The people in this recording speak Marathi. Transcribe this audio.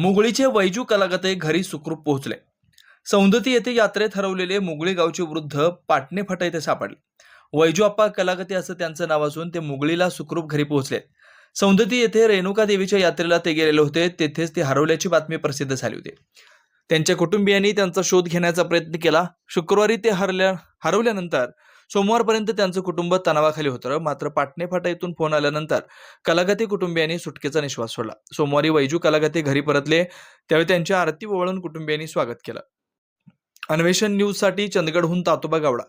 मुगळीचे वैजू कलागते घरी सुखरूप पोहोचले. सौंदती येथे यात्रेत हरवलेले मुगळी गावचे वृद्ध पाटणे फाटा येथे सापडले. वैजू आप्पा कलागते असं त्यांचं नाव असून ते मुगळीला सुखरूप घरी पोहोचले. सौंदती येथे रेणुका देवीच्या यात्रेला ते गेलेले होते तेथेच ते हरवल्याची बातमी प्रसिद्ध झाली होती. त्यांच्या कुटुंबियांनी त्यांचा शोध घेण्याचा प्रयत्न केला. शुक्रवारी ते हरल्या हरवल्यानंतर सोमवारपर्यंत त्यांचं कुटुंब तणावाखाली होतं. मात्र पाटणे फाटा येथून फोन आल्यानंतर कलागते कुटुंबियांनी सुटकेचा निश्वास सोडला. सोमवारी वैजू कलागते घरी परतले त्यावेळी त्यांच्या आरती ओवळून कुटुंबियांनी स्वागत केलं. अन्वेषण न्यूजसाठी चंदगडहून तातोबा गावडा.